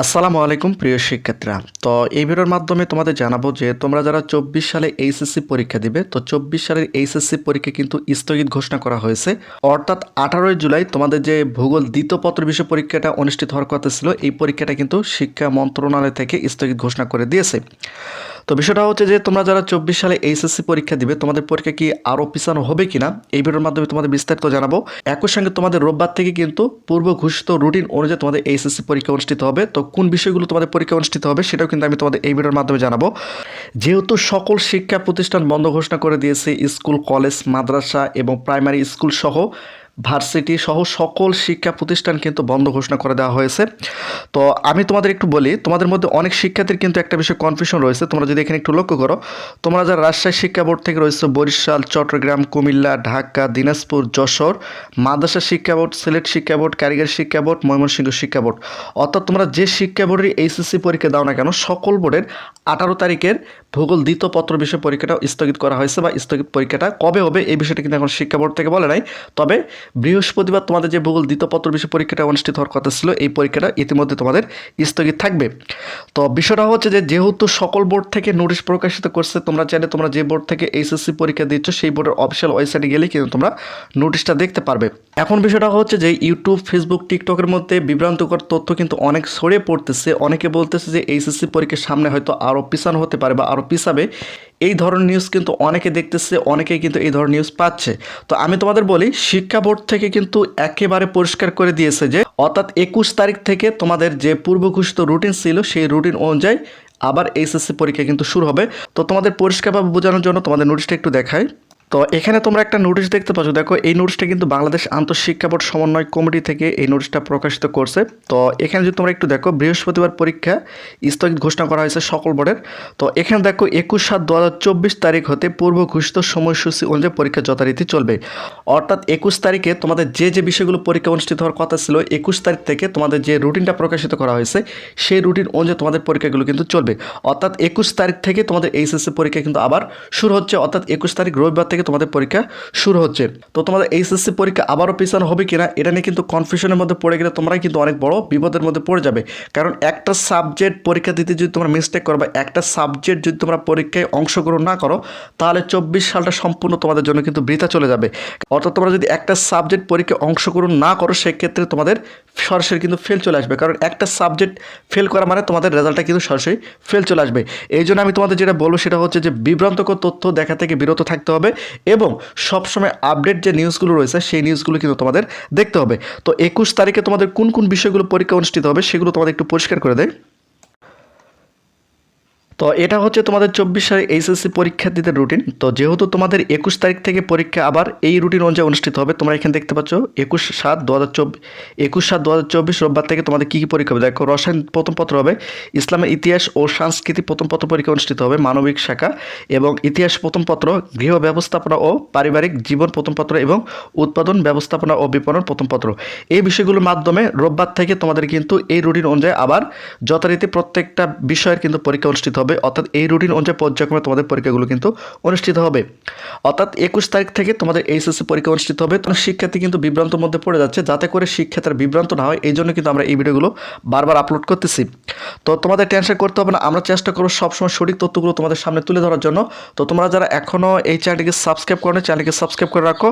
আসসালামু আলাইকুম, প্রিয় শিক্ষার্থীরা। তো এই ভিডিওর মাধ্যমে তোমাদের জানাব যে তোমরা যারা চব্বিশ সালে এইচএসসি পরীক্ষা দিবে, তো চব্বিশ সালের এইচএসসি পরীক্ষা কিন্তু স্থগিত ঘোষণা করা হয়েছে। অর্থাৎ আঠারোই জুলাই তোমাদের যে ভূগোল দ্বিতীয় পত্র বিষয় পরীক্ষাটা অনুষ্ঠিত হওয়ার কথা ছিল, এই পরীক্ষাটা কিন্তু শিক্ষা মন্ত্রণালয় থেকে স্থগিত ঘোষণা করে দিয়েছে। তো বিষয়টা হচ্ছে যে তোমরা যারা চব্বিশ সালে এইচএসসি পরীক্ষা দিবে, তোমাদের পরীক্ষা কি আরও পিছানো হবে কিনা? এই ভিডিওর মাধ্যমে তোমাদের বিস্তারিত জানাব। একই সঙ্গে তোমাদের রোববার থেকে কিন্তু পূর্ব ঘোষিত রুটিন অনুযায়ী তোমাদের এইচএসসি পরীক্ষা অনুষ্ঠিত হবে। তো কোন বিষয়গুলো তোমাদের পরীক্ষা অনুষ্ঠিত হবে সেটাও কিন্তু আমি তোমাদের এই ভিডিওর মাধ্যমে জানাব। যেহেতু সকল শিক্ষা প্রতিষ্ঠান বন্ধ ঘোষণা করে দিয়েছে, স্কুল, কলেজ, মাদ্রাসা এবং প্রাইমারি স্কুল সহ ভার্সিটি সহ সকল শিক্ষা প্রতিষ্ঠান কিন্তু বন্ধ ঘোষণা করে দেওয়া হয়েছে। তো আমি তোমাদের একটু বলি, তোমাদের মধ্যে অনেক শিক্ষার্থীর কিন্তু একটা বিষয় কনফিউশন রয়েছে। তোমরা যদি এখানে একটু লক্ষ্য করো, তোমরা যারা রাজশাহী শিক্ষা বোর্ড থেকে রয়েছে, বরিশাল, চট্টগ্রাম, কুমিল্লা, ঢাকা, দিনাজপুর, যশোর, মাদ্রাসা শিক্ষা বোর্ড, সিলেট শিক্ষা বোর্ড, কারিগরি শিক্ষা বোর্ড, ময়মনসিংহ শিক্ষা বোর্ড। অর্থাৎ তোমরা যে শিক্ষা বোর্ডের এইচএসসি পরীক্ষা দাও না কেন, সকল বোর্ডের আঠারো তারিখের ভূগোল দ্বিতীয় পত্র বিষয় পরীক্ষাটা স্থগিত করা হয়েছে বা স্থগিত পরীক্ষাটা কবে হবে এই বিষয়টা কিন্তু এখন শিক্ষা বোর্ড থেকে বলে নাই। তবে বৃহস্পতিবার তোমাদের যে ভূগোল দ্বিতীয় পত্র বিষয় পরীক্ষাটা অনুষ্ঠিত হওয়ার কথা ছিল, এই পরীক্ষাটা ইতিমধ্যে তোমাদের স্থগিত থাকবে। তো বিষয়টা হচ্ছে যে যেহেতু সকল বোর্ড থেকে নোটিশ প্রকাশিত করছে, তোমরা চাইলে তোমরা যে বোর্ড থেকে এইচএসসি পরীক্ষা দিচ্ছ, সেই বোর্ডের অফিসিয়াল ওয়েবসাইটে গেলে কিন্তু তোমরা নোটিশটা দেখতে পারবে। এখন বিষয়টা হচ্ছে যে ইউটিউব ফেসবুক টিকটকের মধ্যে বিভ্রান্তকর তথ্য কিন্তু অনেক ছড়িয়ে পড়তেছে। অনেকে বলতেছে যে এইচএসসি পরীক্ষার সামনে হয়তো আরও পিছানো হতে পারে বা আরও পিছাবে এই ধরনের নিউজ কিন্তু অনেকে দেখতেছে, অনেকেই কিন্তু এই ধরনের নিউজ পাচ্ছে। তো আমি তোমাদের বলি, শিক্ষা বোর্ড থেকে কিন্তু একেবারে পরিষ্কার করে দিয়েছে যে, অর্থাৎ একুশ তারিখ থেকে তোমাদের যে পূর্ব ঘোষিত রুটিন ছিল, সেই রুটিন অনুযায়ী আবার এইচএসসি পরীক্ষা কিন্তু শুরু হবে। তো তোমাদের পরিষ্কারভাবে বোঝানোর জন্য তোমাদের নোটিশটা একটু দেখায় তো এখানে তোমরা একটা নোটিশ দেখতে পাচ্ছ। দেখো, এই নোটিশটা কিন্তু বাংলাদেশ আন্তঃশিক্ষা বোর্ড সমন্বয় কমিটি থেকে এই নোটিশটা প্রকাশিত করছে। তো এখানে যদি তোমরা একটু দেখো, বৃহস্পতিবার পরীক্ষা স্থগিত ঘোষণা করা হয়েছে সকল বোর্ডের। তো এখানে দেখো, একুশ সাত দু তারিখ হতে পূর্ব ঘোষিত সময়সূচি অনুযায়ী পরীক্ষা যথারীতি চলবে। অর্থাৎ একুশ তারিখে তোমাদের যে যে বিষয়গুলো পরীক্ষা অনুষ্ঠিত হওয়ার কথা ছিল, একুশ তারিখ থেকে তোমাদের যে রুটিনটা প্রকাশিত করা হয়েছে, সেই রুটিন অনুযায়ী তোমাদের পরীক্ষাগুলো কিন্তু চলবে। অর্থাৎ একুশ তারিখ থেকে তোমাদের এইচএসসি পরীক্ষা কিন্তু আবার শুরু হচ্ছে। অর্থাৎ একুশ তারিখ রবিবার থেকে তোমাদের পরীক্ষা শুরু হচ্ছে। তো তোমাদের এইচএসসি পরীক্ষা আবারও পিছানো হবে কিনা, এটা নিয়ে কিন্তু কনফিউশনের মধ্যে পড়ে গেলে তোমরা কিন্তু অনেক বড় বিপদের মধ্যে পড়ে যাবে। কারণ একটা সাবজেক্ট পরীক্ষা দিতে যদি তোমরা মিস্টেক করো বা একটা সাবজেক্ট যদি তোমরা পরীক্ষায় অংশগ্রহণ না করো, তাহলে চব্বিশ সালটা সম্পূর্ণ তোমাদের জন্য কিন্তু বৃথা চলে যাবে। অর্থাৎ তোমরা যদি একটা সাবজেক্ট পরীক্ষায় অংশগ্রহণ না করো, সেক্ষেত্রে তোমাদের সরাসরি কিন্তু ফেল চলে আসবে। কারণ একটা সাবজেক্ট ফেল করা মানে তোমাদের রেজাল্টটা কিন্তু সরাসরি ফেল চলে আসবে। এই জন্য আমি তোমাদের যেটা বলব, সেটা হচ্ছে যে বিভ্রান্তকর তথ্য দেখা থেকে বিরত থাকতে হবে। এবং সবসময় আপডেট যে নিউজগুলো রয়েছে, সেই নিউজগুলো কিন্তু তোমাদের দেখতে হবে। তো একুশ তারিখে তোমাদের কোন কোন বিষয়গুলো পরীক্ষা অনুষ্ঠিত হবে, সেগুলো তোমাদের একটু পরিষ্কার করে দেয়। তো এটা হচ্ছে তোমাদের চব্বিশ সালে এইচএসসি পরীক্ষার্থীদের রুটিন তো যেহেতু তোমাদের একুশ তারিখ থেকে পরীক্ষা, আবার এই রুটিন অনুযায়ী অনুষ্ঠিত হবে, তোমরা এখানে দেখতে পাচ্ছ একুশ সাত দু হাজার চব্বিশ একুশ সাত দু হাজার চব্বিশ রোববার থেকে তোমাদের কী কী পরীক্ষা হবে? দেখো, রসায়ন প্রথম পত্র হবে, ইসলামের ইতিহাস ও সংস্কৃতি প্রথম পত্র পরীক্ষা অনুষ্ঠিত হবে, মানবিক শাখা এবং ইতিহাস প্রথম পত্র, গৃহ ব্যবস্থাপনা ও পারিবারিক জীবন প্রথম পত্র এবং উৎপাদন ব্যবস্থাপনা ও বিপণন প্রথম পত্র। এই বিষয়গুলোর মাধ্যমে রোববার থেকে তোমাদের কিন্তু এই রুটিন অনুযায়ী আবার যথারীতি প্রত্যেকটা বিষয়ের কিন্তু পরীক্ষা অনুষ্ঠিত হবে। অর্থাৎ এই রুটিন অনুযায়ী পর্যায়ক্রমে তোমাদের পরীক্ষাগুলো কিন্তু অনুষ্ঠিত হবে। অর্থাৎ একুশ তারিখ থেকে তোমাদের এইচএসসি পরীক্ষা অনুষ্ঠিত হবে। তখন শিক্ষার্থী কিন্তু বিভ্রান্তর মধ্যে পড়ে যাচ্ছে। যাতে করে শিক্ষার্থীর বিভ্রান্ত না হয় এই জন্য কিন্তু আমরা এই ভিডিওগুলো বারবার আপলোড করতেছি। তো তোমাদের টেনশন করতে হবে না, আমরা চেষ্টা করব সবসময় সঠিক তথ্যগুলো তোমাদের সামনে তুলে ধরার জন্য। তো তোমরা যারা এখনও এই চ্যানেলটিকে সাবস্ক্রাইব করো চ্যানেলকে সাবস্ক্রাইব করে রাখো।